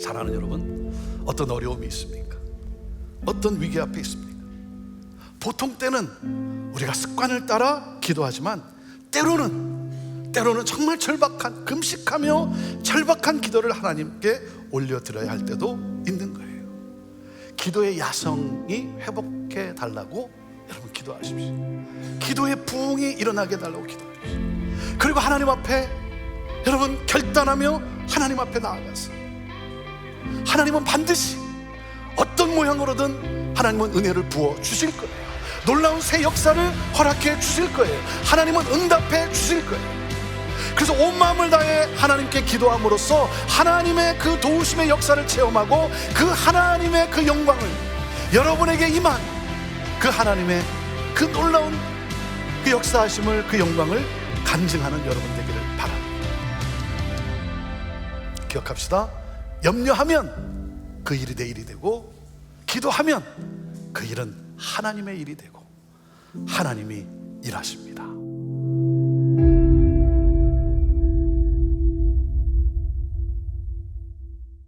사랑하는 여러분, 어떤 어려움이 있습니까? 어떤 위기 앞에 있습니까? 보통 때는 우리가 습관을 따라 기도하지만 때로는 때로는 정말 절박한 금식하며 절박한 기도를 하나님께 올려드려야 할 때도 있는 거예요. 기도의 야성이 회복해 달라고 여러분 기도하십시오. 기도의 부흥이 일어나게 해달라고 기도하십시오. 그리고 하나님 앞에 여러분 결단하며 하나님 앞에 나아가서 하나님은 반드시 어떤 모양으로든 하나님은 은혜를 부어 주실 거예요. 놀라운 새 역사를 허락해 주실 거예요. 하나님은 응답해 주실 거예요. 그래서 온 마음을 다해 하나님께 기도함으로써 하나님의 그 도우심의 역사를 체험하고 그 하나님의 그 영광을 여러분에게 임한 그 하나님의 그 놀라운 그 역사하심을 그 영광을 간증하는 여러분 되기를 바랍니다. 기억합시다. 염려하면 그 일이 내 일이 되고 기도하면 그 일은 하나님의 일이 되고 하나님이 일하십니다.